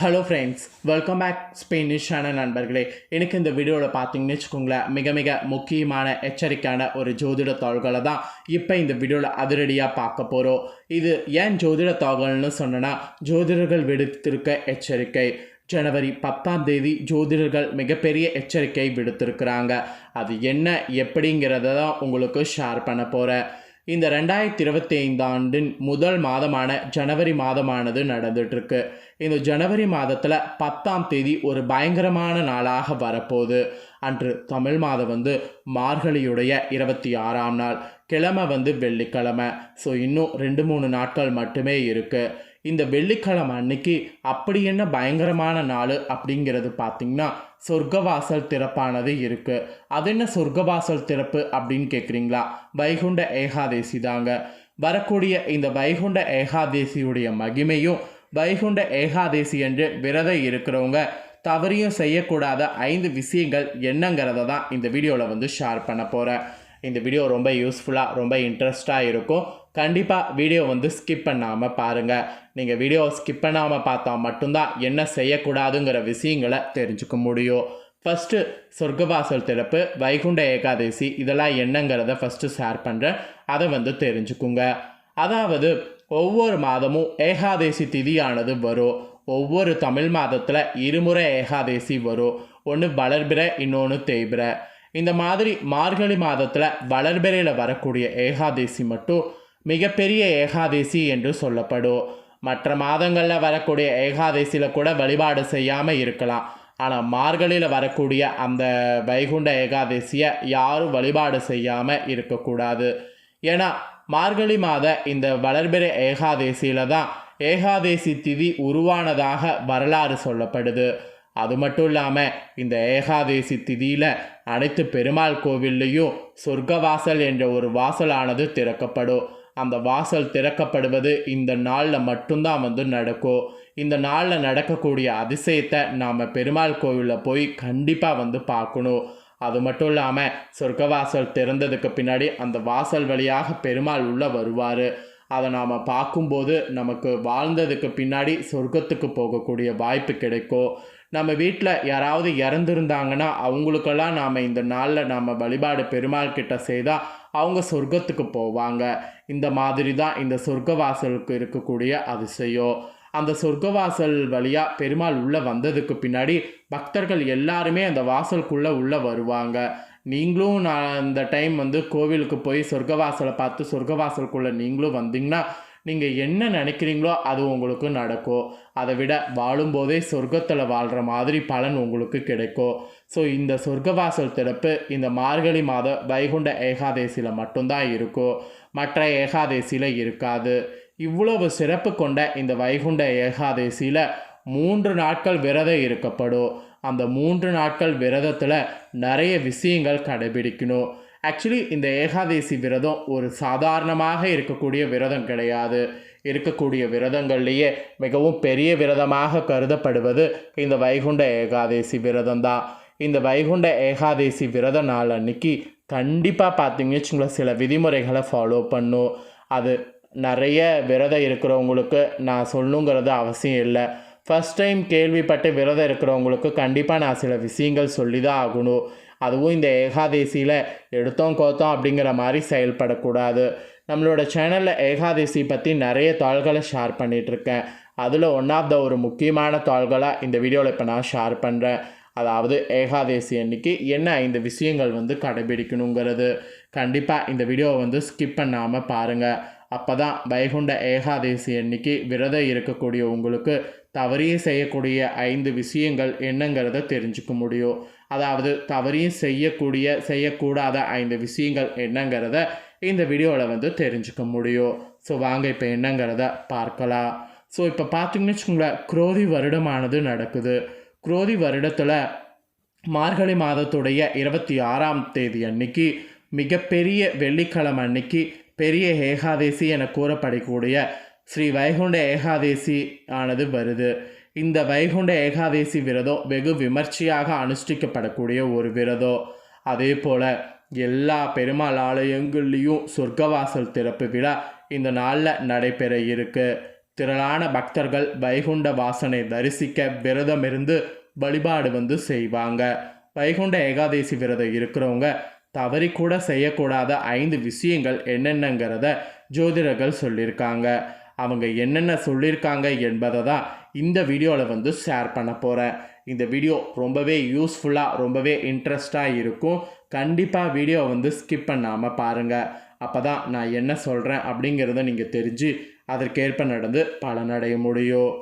Hello friends welcome back ஸ்பெயினிஷான நண்பர்களே. எனக்கு இந்த வீடியோவில் பார்த்தீங்கன்னு வச்சுக்கோங்களேன் மிக மிக முக்கியமான எச்சரிக்கையான ஒரு ஜோதிட தாள்களை தான் இப்போ இந்த வீடியோவில் அதிரடியாக பார்க்க போகிறோம் இது ஏன் ஜோதிட தாள்கள்னு சொன்னேன்னா ஜோதிடர்கள் விடுத்திருக்க எச்சரிக்கை. ஜனவரி பத்தாம் தேதி ஜோதிடர்கள் மிகப்பெரிய எச்சரிக்கை விடுத்திருக்கிறாங்க. அது என்ன எப்படிங்கிறத தான் உங்களுக்கு ஷேர் பண்ண போகிறேன் இந்த ரெண்டாயிரத்தி இருபத்தி ஐந்தாண்டின் முதல் மாதமான ஜனவரி மாதமானது நடந்துட்டுருக்கு. இந்த ஜனவரி மாதத்தில் பத்தாம் தேதி ஒரு பயங்கரமான நாளாக வரப்போகுது. அன்று தமிழ் மாதம் வந்து மார்கழியுடைய இருபத்தி ஆறாம் நாள் கிழமை வந்து வெள்ளிக்கிழமை. ஸோ இன்னும் ரெண்டு மூணு நாட்கள் மட்டுமே இருக்குது இந்த வெள்ளிக்கிழமை அன்னைக்கு அப்படி என்ன பயங்கரமான நாள் அப்படிங்கிறது பார்த்திங்கன்னா சொர்க்கவாசல் திறப்பானது இருக்குது அது என்ன சொர்க்கவாசல் திறப்பு அப்படின்னு கேட்குறீங்களா வைகுண்ட ஏகாதேசி தாங்க. வரக்கூடிய இந்த வைகுண்ட ஏகாதேசியுடைய மகிமையும் வைகுண்ட ஏகாதேசி என்று விரதம் இருக்கிறவங்க தவறியும் செய்யக்கூடாத ஐந்து விஷயங்கள் என்னங்கிறத தான் இந்த வீடியோவில் வந்து ஷேர் பண்ண போகிறேன் இந்த வீடியோ ரொம்ப யூஸ்ஃபுல்லாக ரொம்ப இன்ட்ரெஸ்டாக இருக்கும். கண்டிப்பாக வீடியோ வந்து ஸ்கிப் பண்ணாமல் பாருங்கள் நீங்கள் வீடியோ ஸ்கிப் பண்ணாமல் பார்த்தா மட்டும்தான் என்ன செய்யக்கூடாதுங்கிற விஷயங்களை தெரிஞ்சுக்க முடியும். ஃபஸ்ட்டு சொர்க்கவாசல் திறப்பு வைகுண்ட ஏகாதசி இதெல்லாம் என்னங்கிறத ஃபஸ்ட்டு ஷேர் பண்ணுறேன் அதை வந்து தெரிஞ்சுக்குங்க. அதாவது ஒவ்வொரு மாதமும் ஏகாதசி திதியானது வரும். ஒவ்வொரு தமிழ் மாதத்தில் இருமுறை ஏகாதசி வரும். ஒன்று வளர்பிற இன்னொன்று தேய்பிற. இந்த மாதிரி மார்கழி மாதத்தில் வளர்பிறையில் வரக்கூடிய ஏகாதசி மட்டும் மிகப்பெரிய ஏகாதசி என்று சொல்லப்படும். மற்ற மாதங்களில் வரக்கூடிய ஏகாதசியில் கூட வழிபாடு செய்யாமல் இருக்கலாம். ஆனால் மார்கழியில் வரக்கூடிய அந்த வைகுண்ட ஏகாதசியை யாரும் வழிபாடு செய்யாமல் இருக்கக்கூடாது. ஏன்னா மார்கழி மாத இந்த வளர்பிறை ஏகாதசியில் தான் ஏகாதசி திதி உருவானதாக வரலாறு சொல்லப்படுது. அது மட்டும் இல்லாமல் இந்த ஏகாதசி திதியில் அனைத்து பெருமாள் கோவில்லையும் சொர்க்கவாசல் என்ற ஒரு வாசலானது திறக்கப்படும். அந்த வாசல் திறக்கப்படுவது இந்த நாளில் மட்டும்தான் வந்து நடக்கும். இந்த நாளில் நடக்கக்கூடிய அதிசயத்தை நாம் பெருமாள் கோவிலில் போய் கண்டிப்பாக வந்து பார்க்கணும். அது மட்டும் இல்லாமல் சொர்க்கவாசல் திறந்ததுக்கு பின்னாடி அந்த வாசல் வழியாக பெருமாள் உள்ளே வருவார். அதை நாம் பார்க்கும்போது நமக்கு வாழ்ந்ததுக்கு பின்னாடி சொர்க்கத்துக்கு போகக்கூடிய வாய்ப்பு கிடைக்கும். நம்ம வீட்டில் யாராவது இறந்துருந்தாங்கன்னா அவங்களுக்கெல்லாம் நாம் இந்த நாளில் நாம் வழிபாடு பெருமாள் கிட்ட செய்தால் அவங்க சொர்க்கத்துக்கு போவாங்க. இந்த மாதிரி தான் இந்த சொர்க்கவாசலுக்கு இருக்கக்கூடிய அதிசயம். அந்த சொர்க்கவாசல் வழியாக பெருமாள் உள்ளே வந்ததுக்கு பின்னாடி பக்தர்கள் எல்லாருமே அந்த வாசலுக்குள்ளே உள்ளே வருவாங்க. நீங்களும் நான் அந்த டைம் வந்து கோவிலுக்கு போய் சொர்க்கவாசலை பார்த்து சொர்க்கவாசலுக்குள்ளே நீங்களும் வந்தீங்கன்னா நீங்கள் என்ன நினைக்கிறீங்களோ அது உங்களுக்கு நடக்கும். அதை விட வாழும்போதே சொர்க்கத்தில் வாழ்கிற மாதிரி பலன் உங்களுக்கு கிடைக்கும். ஸோ இந்த சொர்க்கவாசல் திறப்பு இந்த மார்கழி மாத வைகுண்ட ஏகாதேசியில் மட்டும்தான் இருக்கும் மற்ற ஏகாதேசியில் இருக்காது. இவ்வளவு சிறப்பு கொண்ட இந்த வைகுண்ட ஏகாதேசியில் மூன்று நாட்கள் விரதம் இருக்கப்படும். அந்த மூன்று நாட்கள் விரதத்தில் நிறைய விஷயங்கள் கடைபிடிக்கணும். ஆக்சுவலி இந்த ஏகாதேசி விரதம் ஒரு சாதாரணமாக இருக்கக்கூடிய விரதம் கிடையாது. இருக்கக்கூடிய விரதங்கள்லேயே மிகவும் பெரிய விரதமாக கருதப்படுவது இந்த வைகுண்ட ஏகாதேசி விரதம் தான் இந்த வைகுண்ட ஏகாதேசி விரத நாள் அன்னைக்கு கண்டிப்பாக பார்த்தீங்கன்னு வச்சுங்களேன் சில விதிமுறைகளை ஃபாலோ பண்ணும். அது நிறைய விரதம் இருக்கிறவங்களுக்கு நான் சொல்லணுங்கிறது அவசியம் இல்லை. ஃபஸ்ட் டைம் கேள்விப்பட்டு விரதம் இருக்கிறவங்களுக்கு கண்டிப்பாக நான் சில விஷயங்கள் சொல்லி தான் ஆகணும். அதுவும் இந்த ஏகாதேசியில் எடுத்தோம் கோத்தோம் அப்படிங்கிற மாதிரி செயல்படக்கூடாது. நம்மளோட சேனலில் ஏகாதேசி பற்றி நிறைய தாள்களை ஷேர் பண்ணிகிட்ருக்கேன் அதில் ஒன் ஆஃப் த ஒரு முக்கியமான தாள்களாக இந்த வீடியோவில் இப்போ நான் ஷேர் பண்ணுறேன் அதாவது ஏகாதேசி அன்னைக்கு என்ன ஐந்து விஷயங்கள் வந்து கடைபிடிக்கணுங்கிறது. கண்டிப்பாக இந்த வீடியோவை வந்து ஸ்கிப் பண்ணாமல் பாருங்கள் அப்போ தான் வைகுண்ட ஏகாதேசி அன்னைக்கு விரதம் இருக்கக்கூடிய உங்களுக்கு தவறியும் செய்யக்கூடிய ஐந்து விஷயங்கள் என்னங்கிறத தெரிஞ்சுக்க முடியும். அதாவது தவறியும் செய்யக்கூடிய செய்யக்கூடாத ஐந்து விஷயங்கள் என்னங்கிறத இந்த வீடியோவில் வந்து தெரிஞ்சுக்க முடியும். ஸோ வாங்க இப்போ என்னங்கிறத பார்க்கலாம். ஸோ இப்போ பார்த்தீங்கன்னு வச்சுக்கோங்களேன் குரோதி வருடமானது நடக்குது. குரோதி வருடத்தில் மார்கழி மாதத்துடைய இருபத்தி ஆறாம் தேதி அன்னைக்கு மிகப்பெரிய வெள்ளிக்கிழமை அன்னைக்கு பெரிய ஏகாதேசி என கூறப்படக்கூடிய ஸ்ரீ வைகுண்ட ஏகாதேசி ஆனது வருது. இந்த வைகுண்ட ஏகாதேசி விரதம் வெகு விமர்சையாக அனுஷ்டிக்கப்படக்கூடிய ஒரு விரதம். அதே போல் எல்லா பெருமாள் ஆலயங்கள்லேயும் சொர்க்கவாசல் திறப்பு விழா இந்த நாளில் நடைபெற இருக்குது திரளான பக்தர்கள் வைகுண்ட வாசனை தரிசிக்க விரதமிருந்து வழிபாடு வந்து செய்வாங்க. வைகுண்ட ஏகாதேசி விரதம் இருக்கிறவங்க தவறி கூட செய்யக்கூடாத ஐந்து விஷயங்கள் என்னென்னங்கிறத ஜோதிடர்கள் சொல்லியிருக்காங்க. அவங்க என்னென்ன சொல்லியிருக்காங்க என்பதை தான் இந்த வீடியோவில் வந்து ஷேர் பண்ண போகிறேன் இந்த வீடியோ ரொம்பவே யூஸ்ஃபுல்லாக ரொம்பவே இன்ட்ரெஸ்டாக இருக்கும். கண்டிப்பாக வீடியோ வந்து ஸ்கிப் பண்ணாமல் பாருங்கள் அப்போ தான் நான் என்ன சொல்கிறேன் அப்படிங்கிறத நீங்கள் தெரிஞ்சு அதற்கேற்ப நடந்து பலனடைய முடியும்.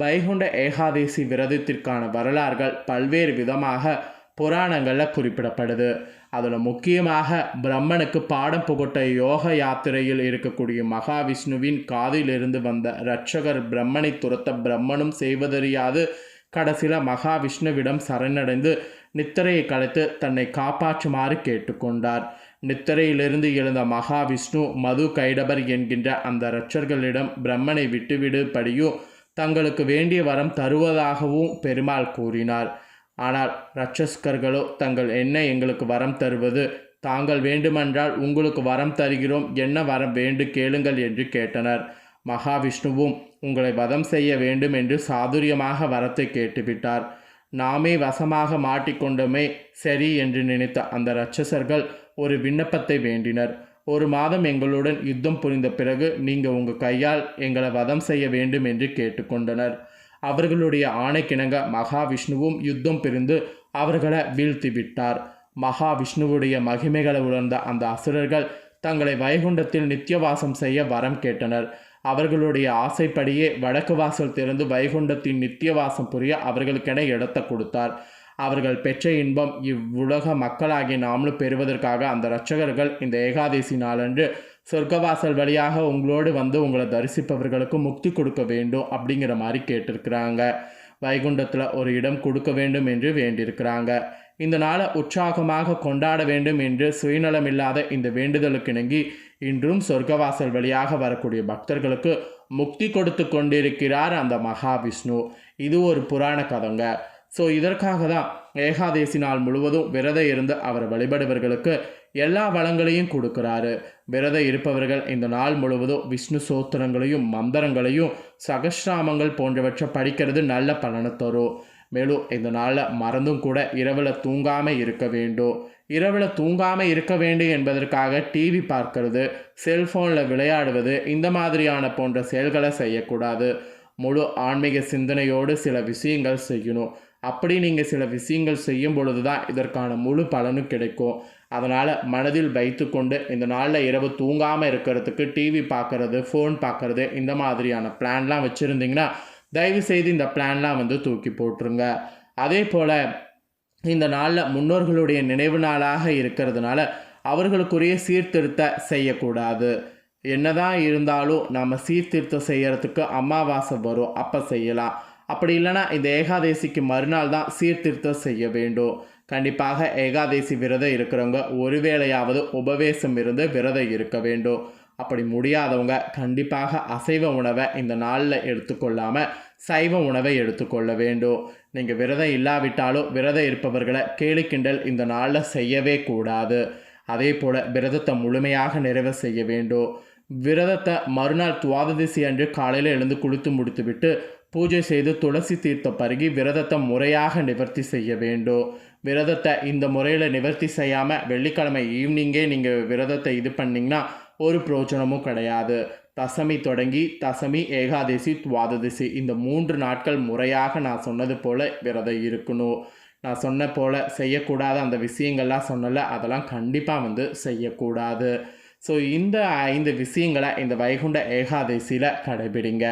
வைகுண்ட ஏகாதேசி விரதத்திற்கான வரலாறுகள் பல்வேறு விதமாக புராணங்களில் குறிப்பிடப்படுது. அதில் முக்கியமாக பிரம்மனுக்கு பாடம் புகட்ட யோக யாத்திரையில் இருக்கக்கூடிய மகாவிஷ்ணுவின் காதிலிருந்து வந்த இரட்சகர் பிரம்மனை துரத்த பிரம்மனும் செய்வதறியாது கடைசியில் மகாவிஷ்ணுவிடம் சரணடைந்து நித்திரையை கலைத்து தன்னை காப்பாற்றுமாறு கேட்டுக்கொண்டார். நித்திரையிலிருந்து எழுந்த மகாவிஷ்ணு மது கைடபர் என்கின்ற அந்த இரட்சர்களிடம் பிரம்மனை விட்டுவிடுபடியும் தங்களுக்கு வேண்டிய வரம் தருவதாகவும் பெருமாள் கூறினார். ஆனால் ரட்சஸ்கர்களோ தங்கள் என்ன எங்களுக்கு வரம் தருவது? தாங்கள் வேண்டுமென்றால் உங்களுக்கு வரம் தருகிறோம். என்ன வரம் வேண்டு கேளுங்கள் என்று கேட்டனர். மகாவிஷ்ணுவும் உங்களை வதம் செய்ய வேண்டும் என்று சாதுரியமாக வரத்தை கேட்டுவிட்டார். நாமே வசமாக மாட்டிக்கொண்டோமே சரி என்று நினைத்த அந்த இரட்சசர்கள் ஒரு விண்ணப்பத்தை வேண்டினர். ஒரு மாதம் எங்களுடன் யுத்தம் புரிந்த பிறகு நீங்கள் உங்கள் கையால் எங்களை வதம் செய்ய வேண்டும் என்று கேட்டுக்கொண்டனர். அவர்களுடைய ஆணைக்கிணங்க மகாவிஷ்ணுவும் யுத்தம் பிரிந்து அவர்களை வீழ்த்தி விட்டார் மகாவிஷ்ணுவுடைய மகிமைகளை உணர்ந்த அந்த அசுரர்கள் தங்களை வைகுண்டத்தில் நித்தியவாசம் செய்ய வரம் கேட்டனர். அவர்களுடைய ஆசைப்படியே வடக்கு வாசல் திறந்து வைகுண்டத்தின் நித்தியவாசம் புரிய அவர்களுக்கென இடத்தை கொடுத்தார். அவர்கள் பெற்ற இன்பம் இவ்வுலக மக்களாகிய நாமளும் பெறுவதற்காக அந்த இரட்சகர்கள் இந்த ஏகாதசி நாளன்று சொர்க்கவாசல் வழியாக உங்களோடு வந்து உங்களை தரிசிப்பவர்களுக்கு முக்தி கொடுக்க வேண்டும் அப்படிங்கிற மாதிரி கேட்டிருக்கிறாங்க. வைகுண்டத்தில் ஒரு இடம் கொடுக்க வேண்டும் என்று வேண்டியிருக்கிறாங்க. இந்த நாளை உற்சாகமாக கொண்டாட வேண்டும் என்று சுயநலமில்லாத இந்த வேண்டுதலுக்கு இணங்கி இன்றும் சொர்க்கவாசல் வழியாக வரக்கூடிய பக்தர்களுக்கு முக்தி கொடுத்து கொண்டிருக்கிறார் அந்த மகாவிஷ்ணு. இது ஒரு புராண கதைங்க. ஸோ இதற்காக தான் ஏகாதேசி நாள் முழுவதும் விரதம் இருந்து அவர் வழிபடுவர்களுக்கு எல்லா வளங்களையும் கொடுக்குறாரு. விரதம் இருப்பவர்கள் இந்த நாள் முழுவதும் விஷ்ணு சோத்திரங்களையும் மந்திரங்களையும் சகஸ்ராமங்கள் போன்றவற்றை படிக்கிறது நல்ல பலனை தரும். மேலும் இந்த நாளில் மறந்தும் கூட இரவில் தூங்காமல் இருக்க வேண்டும். இரவில் தூங்காமல் இருக்க வேண்டும் என்பதற்காக டிவி பார்க்கறது செல்ஃபோனில் விளையாடுவது இந்த மாதிரியான போன்ற செயல்களை செய்யக்கூடாது. முழு ஆன்மீக சிந்தனையோடு சில விஷயங்கள் செய்யணும். அப்படி நீங்கள் சில விஷயங்கள் செய்யும் பொழுது தான் இதற்கான முழு பலனும் கிடைக்கும். அதனால் மனதில் வைத்துக்கொண்டு இந்த நாளில் இரவு தூங்காமல் இருக்கிறதுக்கு டிவி பார்க்குறது ஃபோன் பார்க்குறது இந்த மாதிரியான பிளான்லாம் வச்சுருந்தீங்கன்னா தயவு செய்து இந்த பிளான்லாம் வந்து தூக்கி போட்டுருங்க. அதே போல் இந்த நாளில் முன்னோர்களுடைய நினைவு நாளாக இருக்கிறதுனால அவர்களுக்குரிய சீர்திருத்த செய்யக்கூடாது. என்னதான் இருந்தாலும் நம்ம சீர்திருத்தம் செய்கிறதுக்கு அமாவாசை வரும் அப்போ செய்யலாம். அப்படி இல்லைன்னா இந்த ஏகாதேசிக்கு மறுநாள் தான் சீர்திருத்தம் செய்ய வேண்டும். கண்டிப்பாக ஏகாதேசி விரதம் இருக்கிறவங்க ஒரு வேளையாவது உபவேசம் இருந்து விரதம் இருக்க வேண்டும். அப்படி முடியாதவங்க கண்டிப்பாக அசைவ உணவை இந்த நாளில் எடுத்துக்கொள்ளாமல் சைவ உணவை எடுத்துக்கொள்ள வேண்டும். நீங்கள் விரதம் இல்லாவிட்டாலும் விரதம் இருப்பவர்களை கேலி கிண்டல் இந்த நாளில் செய்யவே கூடாது. அதே போல் விரதத்தை முழுமையாக நிறைவு செய்ய வேண்டும். விரதத்தை மறுநாள் துவாததிசி அன்று காலையில் எழுந்து குளித்து முடித்துவிட்டு பூஜை செய்து துளசி தீர்த்தம் பருகி விரதத்தை முறையாக நிவர்த்தி செய்ய வேண்டும். விரதத்தை இந்த முறையில் நிவர்த்தி செய்யாமல் வெள்ளிக்கிழமை ஈவினிங்கே நீங்கள் விரதத்தை இது பண்ணிங்கன்னா ஒரு பிரோஜனமும் கிடையாது. தசமி தொடங்கி தசமி ஏகாதசி துவாதசி இந்த மூன்று நாட்கள் முறையாக நான் சொன்னது போல் விரதம் இருக்கணும். நான் சொன்ன போல் செய்யக்கூடாத அந்த விஷயங்கள்லாம் சொன்னல அதெல்லாம் கண்டிப்பாக வந்து செய்யக்கூடாது. ஸோ இந்த ஐந்து விஷயங்களை இந்த வைகுண்ட ஏகாதசியில் கடைபிடிங்க.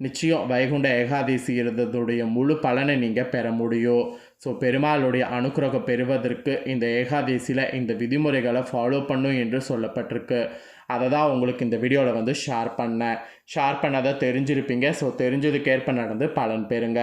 நிச்சயம் வைகுண்ட ஏகாதசி இருந்ததுடைய முழு பலனை நீங்கள் பெற முடியும். ஸோ பெருமாளுடைய அனுக்கிரகம் பெறுவதற்கு இந்த ஏகாதசியில் இந்த விதிமுறைகளை ஃபாலோ பண்ணும் என்று சொல்லப்பட்டிருக்கு. அதை தான் உங்களுக்கு இந்த வீடியோவில் வந்து ஷேர் பண்ணேன். ஷேர் பண்ணதை தெரிஞ்சிருப்பீங்க. ஸோ தெரிஞ்சதுக்கேற்ப நடந்து பலன் பெறுங்க.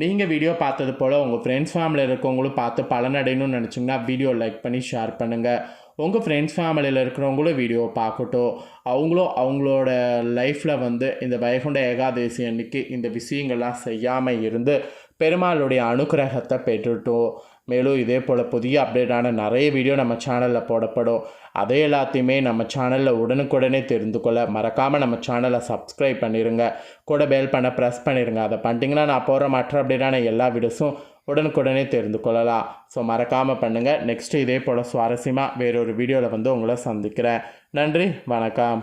நீங்கள் வீடியோ பார்த்தது போல் உங்கள் ஃப்ரெண்ட்ஸ் ஃபேமிலியில் இருக்கவங்களும் பார்த்து பலனடையணும்னு நினச்சிங்கன்னா வீடியோ லைக் பண்ணி ஷேர் பண்ணுங்கள் உங்கள் ஃப்ரெண்ட்ஸ் ஃபேமிலியில் இருக்கிறவங்களும் வீடியோவை பார்க்கட்டும். அவங்களும் அவங்களோட லைஃப்பில் வந்து இந்த வைகுண்ட ஏகாதசி அன்னைக்கு இந்த விஷயங்கள்லாம் செய்யாமல் இருந்து பெருமாளுடைய அனுக்கிரகத்தை பெற்றுட்டோம். மேலும் இதே போல் புதிய அப்டேட்டான நிறைய வீடியோ நம்ம சேனலில் போடப்படும். அதே எல்லாத்தையுமே நம்ம சேனலில் உடனுக்குடனே தெரிந்து கொள்ள மறக்காமல் நம்ம சேனலை சப்ஸ்கிரைப் பண்ணிடுங்க கூட பெல் பண்ண ப்ரெஸ் பண்ணிடுங்க அதை பண்ணிட்டீங்கன்னா நான் போகிற மற்ற அப்டேட்டான எல்லா வீடியோஸும் உடனுக்குடனே தெரிந்து கொள்ளலாம். ஸோ மறக்காமல் பண்ணுங்கள் நெக்ஸ்ட்டு இதே போல் சுவாரஸ்யமாக வேறொரு வீடியோவில் வந்து உங்களை சந்திக்கிறேன். நன்றி. வணக்கம்.